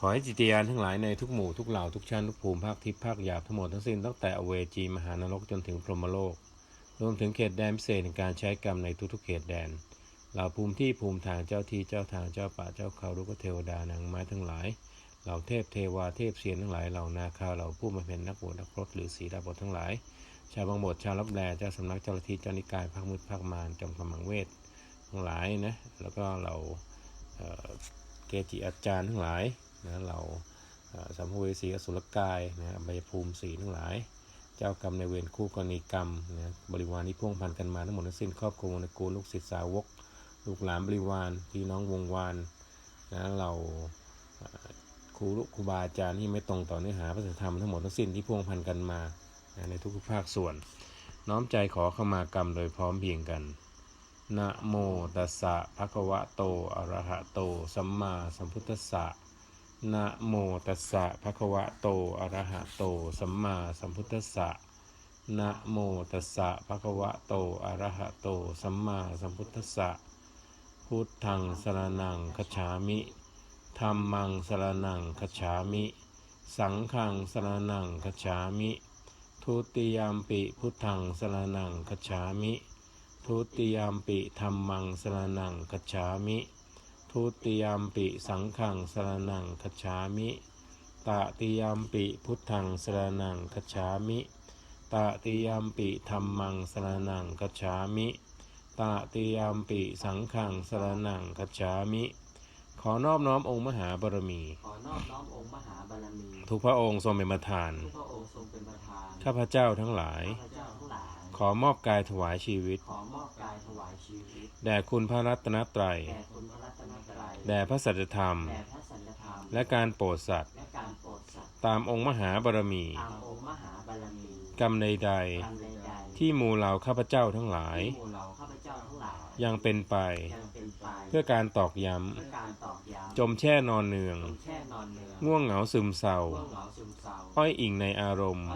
ขอให้จิตยานทั้งหลายในทุกหมู่ทุกเหล่าทุกชั้นทุกภูมิภาคทิพย์ภาคหยาบทั้งหมดทั้งสิ้นตั้งแต่อเวจีมหานรกจนถึงพรหมโลก รวมถึงเขตแดนพิเศษในการใช้กรรมในทุกๆเขตแดนเหล่าภูมิที่ภูมิทางเจ้าที่เจ้าทางเจ้าป่าเจ้าเขาลูกเทวดานางไม้ทั้งหลายเหล่าเทพเทวาเทพเสียนทั้งหลายเหล่านาคาเหล่าผู้มาเป็นนักบวชนักพรตหรือศีดาบททั้งหลาย ชาวบางบทชาวรับแลเจ้าสำนักเจ้าทธิเจ้านิกายภาคมืดภาคมารจอมกำลังเวททั้งหลายนะแล้วก็เราเอ่อเกจิอาจารย์ทั้งหลาย นะเราสัมภเวสีอสุรกายนะอบายภูมิสีทั้งหลาย เจ้ากรรมในเวรคู่กรณีกรรมนะบริวารที่พ่วงพันกันมาทั้งหมดทั้งสิ้นครอบครัววรกูลลูกศิษย์สาวก ลูกหลานบริวารพี่น้องวงวานนะเราครูลูกครูบาอาจารย์ที่ไม่ตรงต่อเนื้อหาพระธรรมทั้งหมดทั้งสิ้นที่พ่วงพันกันมานะในทุกๆภาคส่วน น้อมใจขอเข้ามากรรมโดยพร้อมเพียงกันนะโมตัสสะภะคะวะโตอะระหะโต สัมมาสัมพุทธัสสะ นะโมตัสสะภะคะวะโต อะระหะโต สัมมาสัมพุทธัสสะนะโมตัสสะภะคะวะโต อะระหะโต สัมมาสัมพุทธัสสะ พุทธังสรนังคฉามิธัมมังสรนังคฉามิ สังฆังสรนังคฉามิ ทุติยามปิพุทธังสรนังคฉามิ ทุติยามปิธรรมังสรนังคฉามิ ทุติยามปิสังฆังสรนังคัจฉามิตติยามปิพุทธังสรนังคัจฉามิตติยามปิธรรมังสรนังคัจฉามิตติยามปิสังฆังสรนังคัจฉามิขอนอบน้อมองค์มหาบารมี ขอนอบน้อมองค์มหาบารมี ทุกพระองค์ทรงเป็นประธาน ทุกพระองค์ทรงเป็นประธาน ข้าพเจ้าทั้งหลายข้าพเจ้าทั้งหลาย ขอมอบกายถวายชีวิต ขอมอบกายถวายชีวิต แด่คุณพระรัตนตรัย แด่คุณพระรัตนตรัย แด่พระสัจธรรม แด่พระสัจธรรม และการโปรดสัตว์ และการโปรดสัตว์ ตามองค์มหาบารมี ตามองค์มหาบารมี กรรมใดกรรมใดๆๆที่หมู่เหล่าข้าพเจ้าทั้งหลายที่หมู่เราข้าพเจ้าทั้งหลาย ยังเป็นไปยังเป็นไปเพื่อการตอกย้เพื่อการตอกย้ำำจมแช่นอนเนืองจงแช่นอนเนืองง่วงเหงาซึมเศร้าง่วงเหงาซึมเศร้า อ้อยอิงในอารมณ์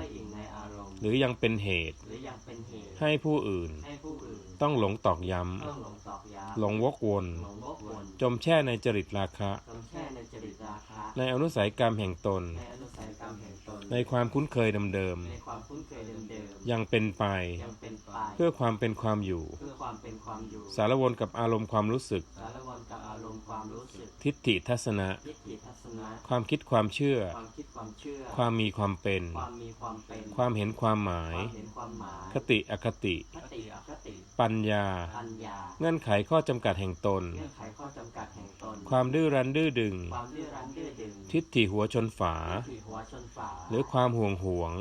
อ้อยอิงในอารมณ์หรือยังเป็นเหตุหรือยังเป็นเหตุ ให้ผู้อื่นให้ผู้อื่นต้องหลงตอกย้ต้องหลงตอกย้ำำหลงวกวนหลงวกวน จมแช่ในจริตราคะจงแช่ในจริตราคะในอนุสัยกรรมแห่งตนในอนุสัยกรรมแห่งตน ในความคุ้นเคยเดิมในความคุ้นเคยเดิมๆ ยังเป็นไปๆยังเป็นไป เพื่อความเป็นความอยู่ เพื่อความเป็นความอยู่ สารวนกับอารมณ์ความรู้สึก สารวนกับอารมณ์ความรู้สึก ทิฏฐิทัศนะ ทิฏฐิทัศนะ ความคิดความเชื่อ ความคิดความเชื่อ ความมีความเป็น ความมีความเป็น ความเห็นความหมาย ความเห็นความหมาย คติอคติ คติอคติ ปัญญา ปัญญา เงื่อนไขข้อจำกัดแห่งตน เงื่อนไขข้อจำกัดแห่งตน ความดื้อรั้นดื้อดึง ความดื้อรั้นดื้อดึง ทิฏฐิหัวชนฝาทิฏฐิหัวชนฝาหรือความห่วงหวง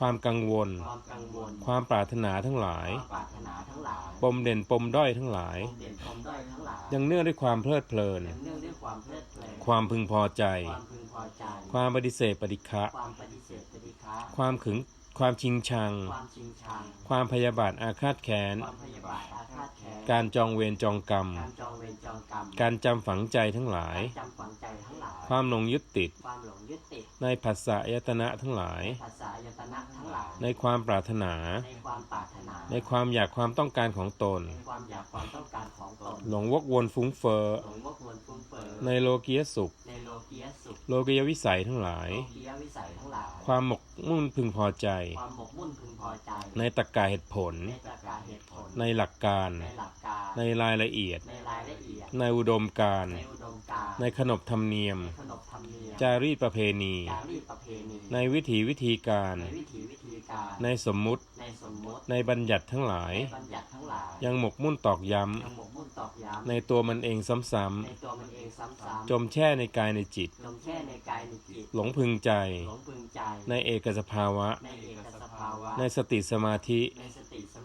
ความห่วงหวงความกังวลความกังวล ความปรารถนาทั้งหลายความปรารถนาทั้งหลายปมเด่นปมด้อยทั้งหลาย ปมเด่นปมด้อยทั้งหลาย ยังเนื่องด้วยความเพลิดเพลินยังเนื่องด้วยความเพลิดเพลินความพึงพอใจความพึงพอใจความปฏิเสธปฏิฆะความปฏิเสธปฏิฆะความขึงความชิงชัง ความชิงชังความพยาบาทอาฆาตแค้น ความพยาบาทอาฆาตแค้นการจองเวรจองกรรม การจองเวรจองกรรม การจำฝังใจทั้งหลาย จำฝังใจทั้งหลาย ความหลงยึดติด ความหลงยึดติด ในผัสสะยตนะทั้งหลาย ภาษายตนะทั้งหลาย ในความปรารถนา ในความปรารถนา ในความอยากความต้องการของตน ในความอยากความต้องการของตน หลงวกวนฟุ้งเฟ้อ หลงวกวนฟุ้งเฟ้อ ในโลกียสุข ในโลกียสุข โลกียวิสัยทั้งหลาย โลกียวิสัยทั้งหลาย ความหมกมุ่นพึงพอใจ ความหมกมุ่นพึงพอใจ ในตรรกะเหตุผล ในประกาศเหตุผล ในหลักการในหลักการในรายละเอียดในรายละเอียด ในอุดมการณ์ในอุดมการณ์ในขนบธรรมเนียมขนบธรรมเนียมจารีตประเพณีจารีตประเพณี ในวิถีวิธีการ ในวิถีวิธีการในสมมุติในสมมติในบัญญัติทั้งหลายในบัญญัติทั้งหลาย ยังหมกมุ่นตอกย้ยังหมกมุ่นตอกย้ำในตัวมันเองซ้ำในตัวมันเองซ้ำำๆจมแช่ในกายในจิตลงแช่ในกายในจิต หลงพึงใจหลงพึงใจในเอกสภาวะในเอกสภาวะ ในสติสมาธิในสติส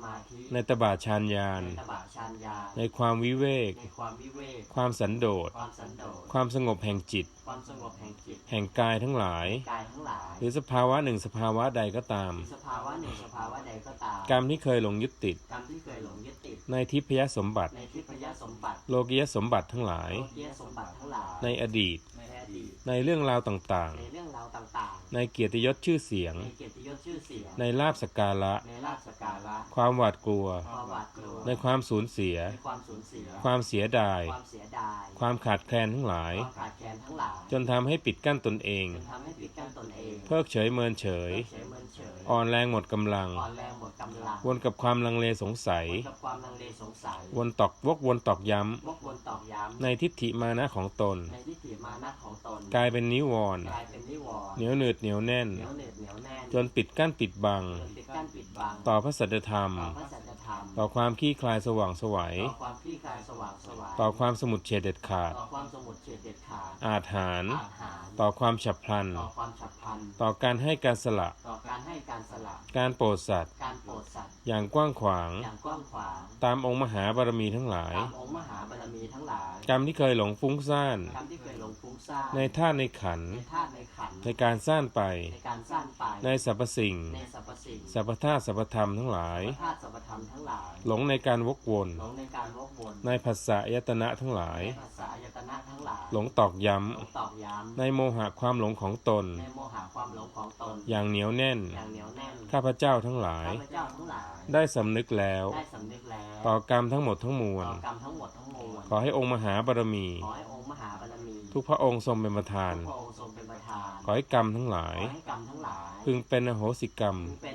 มาธิ ในตบาชานญาณ ในตบะชานญาณ ในความวิเวก ในความวิเวก ความสันโดษ ความสันโดษ ความสงบแห่งจิต ความสงบแห่งจิต แห่งกายทั้งหลาย กายทั้งหลาย หรือสภาวะหนึ่งสภาวะใดก็ตาม สภาวะหนึ่งสภาวะใดก็ตาม กรรมที่เคยหลงยึดติด กรรมที่เคยหลงยึดติด ในทิพยสมบัติ ในทิพยสมบัติ โลกียสมบัติทั้งหลาย โลกียสมบัติทั้งหลาย ในอดีต ในอ ดีต ในเรื่องราวต่างในเรื่องราวต่างๆ ในเกียรติยศชื่อเสียง ๆ ในเกียรติยศชื่อเสียง ในลาบสกการะ ในลาภสกการะความหวาดกลัว ความหวาดกลัวในความสูญเสีย ในความสูญเสีย ความเสียดาย ความเสียดาย ความขาดแคลนทั้งหลาย ความขาดแคลนทั้งหลายจนทำให้ปิดกั้นตนเอง จนทำให้ปิดกั้นตนเองเพิกเฉยเมินเฉย เฉยเมินเฉยอ่อนแรงหมดกำลัง อ่อนแรงหมดกำลังวนกับความลังเลสงสัย กับความลังเลสงสัยวนตอกวกวนตอกย้วกวนตอกย้ำในทิฏฐิมานะของตนำในทิฏฐิมานะของตน กลายเป็นนิวรณ์กลายเป็นนิวรณ์เหนียวหนืดเหนียวแน่น เหนียวเหน็ดเหนียวแน่น จนปิดกั้นปิดบัง จนปิดกั้นปิดบัง ต่อพระสัจธรรม ต่อพระสัจธรรม ต่อความขี้คลายสว่างไสวัย ต่อความคลี่คลายสว่างไสวายต่อความสมุดเฉดเด็ดขาด ต่อความสมุดเฉดเด็ดขาด อาจหารอาหารต่อความฉับพลัน ต่อความฉับพลัน ต่อการให้การสละต่ อการให้การสละ การโปรดสัตว์ การโปรดสัตว์ อย่างกว้างขวาง อย่างกว้างขวาง ตามองค์มหาบารมีทั้งหลาย ตามองค์มหาบารมีทั้งหลาย กรรมที่เคยหลงฟุ้งซ่านคำที่เคยหลงฟุ้งซ่าน ในธาตุในขันธ์ในธาตุในขันธ์ในการสร้างไป ในการสร้างไป ในสรรพสิ่ง ในสรรพสิ่ง สรรพธาตุสรรพธรรมทั้งหลายธาตุสรรพธ รรมทั้งหลาย หลงในการวกวนหลงในการวกวน ในภาษาอยตนะทั้งหลาย ในภาษาอายตนะทั้งหลาย หลงตอกย้หลงตอกย้ำ ในโมหะความหลงของตนำในโมหะความหลงของตน อย่างเหนียวแน่น อย่างเหนียวแน่น ข้าพเจ้าทั้งหลาย ข้าพเจ้าทั้งหลาย ได้สำนึกแล้ว ได้สำนึกแล้ว ต่อกรรมทั้งหมดทั้งมวล ต่อกรรมทั้งหมดทั้งมวล ขอให้องค์มหาบารมี ขอให้องค์มหาบารมี ทุกพระองค์ทรงเป็นประธานทุกพระองค์ทรงเป็นประธานขอให้กรรมทั้งหลายขอให้กรรมทั้งหลาย พึงเป็นอโหสิกรรมพึงเป็นอโหสิกร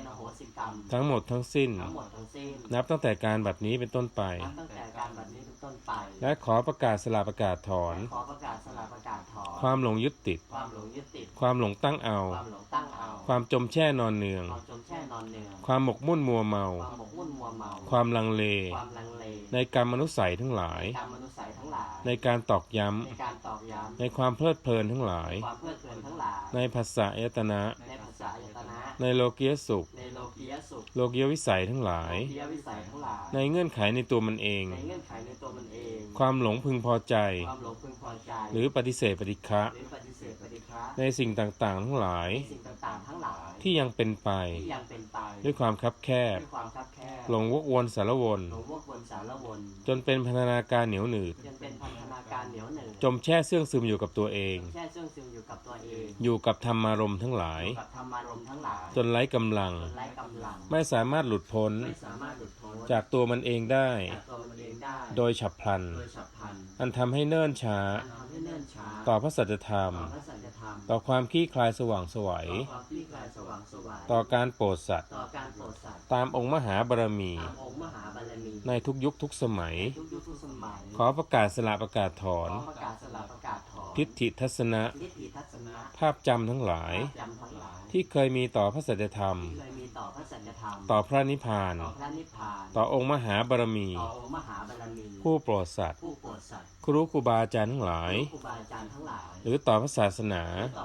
รม ทั้งหมดทั้งสิ้น ทั้งหมดทั้งสิ้น นับตั้งแต่การบัดนี้เป็นต้นไป นับตั้งแต่การบัดนี้เป็นต้นไป และขอประกาศสลาประกาศถอน ขอประกาศสละประกาศถอน ความหลงยึดติด ความหลงยึดติด ความหลงตั้งเอา ความหลงตั้งเอา ความจมแช่นอนเนือง ความจมแช่นอนเนือง ความหมกมุ่นมัวเมา ความหมกมุ่นมัวเมา ความลังเล ความลังเล ในกรรมมนุษย์ใสยทั้งหลายการมนุษย์ใสยทั้งหลาย ในการตอกย้ในการตอกย้ำ ในความเพลิดเพลินทั้งหลายำความเพลิดเพลินทั้งหลาย ในภาษาอยตนะ ในภาษาอายตนะ ในโลกียสุข ในโลกียสุขโลกียวิสัยทั้งหลายโลกียวิสัยทั้งหลาย ในเงื่อนไขในตัวมันเอง ในเงื่อนไขในตัวมันเอง ความหลงพึงพอใจ ความหลงพึงพอใจ หรือปฏิเสธปฏิฆะหรือปฏิเสธปฏิฆะ ในสิ่งต่างๆทั้งหลาย ในสิ่งต่างๆทั้งหลายที่ยังเป็นไป ที่ยังเป็นไปด้วยความคับแคบ ด้วยความคับแคบหลงวกวนสารวน หลงวกวนสารวนจนเป็นพันธนาการเหนียวหนืดยังเป็นพันธนาการเหนียวหนึ่งจมแช่เสื่องซึมอยู่กับตัวเอง แช่เชื่องซึมอยู่กับตัวเองอยู่กับธรรมารมณ์ทั้งหลาย กับธรรมารมณ์ทั้งหลายจนไร้กำลังจนไร้กำลังไม่สามารถหลุดพ้น ไม่สามารถหลุดพ้นจากตัวมันเองได้ จากตัวมันเองได้โดยฉับพลัน โดยฉับพลันอันทำให้เนิ่นช้า อันทำให้เนิ่นช้าต่อพระสัจธรรม ต่อพระสัจธรรมต่อความขี้คลายสว่างไสวัย ต่อความคลี่คลายสว่างไสวายต่อการโปรดสัตว์ต่อการโปรดสัตว์ ตามองค์มหาบารมีตามองค์มหาบารมีในทุกยุคทุกสมัยทุกยุคทุกสมัย ขอประกาศสละประกาศถอนขอประกาศสละประกาศถอนทิฏฐิทัศนะทิฏฐิทัศนะ ภาพจำทั้งหลายจำทั้งหลายที่เคยมีต่อพระสัจธรรมที่เคยมีต่อพระสัจธรรม ต่อพระนิพพาน ต่อพระนิพพานต่อองค์มหาบารมีต่อองค์มหาบารมีผู้โปรดสัตว์ผู้โปรดสัตว์ครูครูบาอาจารย์ทั้งหลายครูบาอาจารย์ทั้งหลายหรือต่อพระศาสนาต่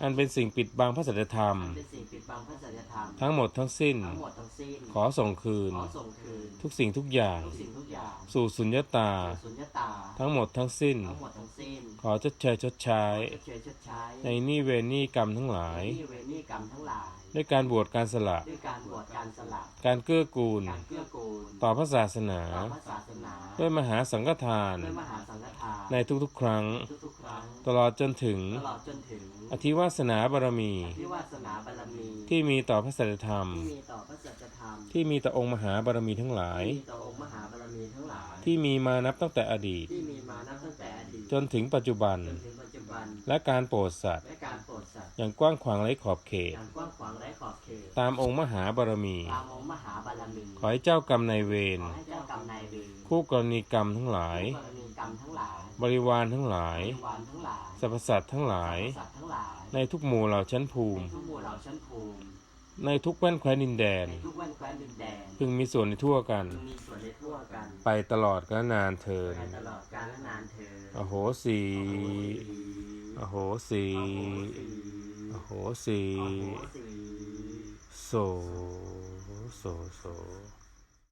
อพระศาสนาอันเป็นสิ่งปิดบังพระสัจธรรมเป็นสิ่งปิดบังพระสัจธรรม ทั้งหมดทั้งสิ้นทั้งหมดทั้งสิ้นขอส่งคืนขอส่งคืนทุกสิ่งทุกอย่างทุกสิ่งทุกอย่าง สู่สุญญตาสุญญตาทั้งหมดทั้งสิ้นทั้งหมดทั้งสิ้น ขอชดเชยชดใช้ชดเชยชดใช้ในหนี้เวรหนี้กรรมทั้งหลาย ที่เวรนี่กรรมทั้งหลายด้วยการบวชการสละ ด้วยการบวชการสละการเกื้อกูล การเกื้อกูล ต่อพระศาสนา ต่อพระศาสนา ด้วยมหาสังฆทาน ด้วยมหาสังฆทาน ในทุกๆ ครั้ง ทุกๆ ครั้ง ตลอดจนถึง ตลอดจนถึง อธิวาสนาบารมีที่วาสนาบารมี ที่มีต่อพระสัจธรรม ที่มีต่อพระสัจธรรม ที่มีต่อองค์มหาบารมีทั้งหลาย ที่มีต่อองค์มหาบารมีทั้งหลาย ที่มีมานับตั้งแต่อดีต ที่มีมานับตั้งแต่อดีต จนถึงปัจจุบัน จนถึงปัจจุบัน และการโปรดสัตว์และการโปรดสัตว์ อย่างกว้างขวางไร้ขอบเขอตย่างกว้างขวางไร้ขอบเขต ตามองค์มหาบารมี ตามองค์มหาบารมี ขอให้เจ้ากรรมนายเวร ขอให้เจ้ากรรมนายเวร คู่กรณีกรรมทั้งหลายกรณีกรรมทั้งหลาย บริวารทั้งหลาย บริวารทั้งหลาย สรรพสัตว์ทั้งหลาย สัตว์ทั้งหลาย ในทุกหมู่เหล่าชั้นภูในมิทุกหมู่เหล่าชั้นภูมิ ในทุกแว่นแคว้นดินแดน ในทุกแว่นแคว้นดินแดน พึงมีส่วนในทั่วกันจึงมีส่วนในทั่วกัน ไปตลอดกาลนานเทินไปตลอดกาลนานเธออโหสีอโหสีอโหสีโห สีโสโสโส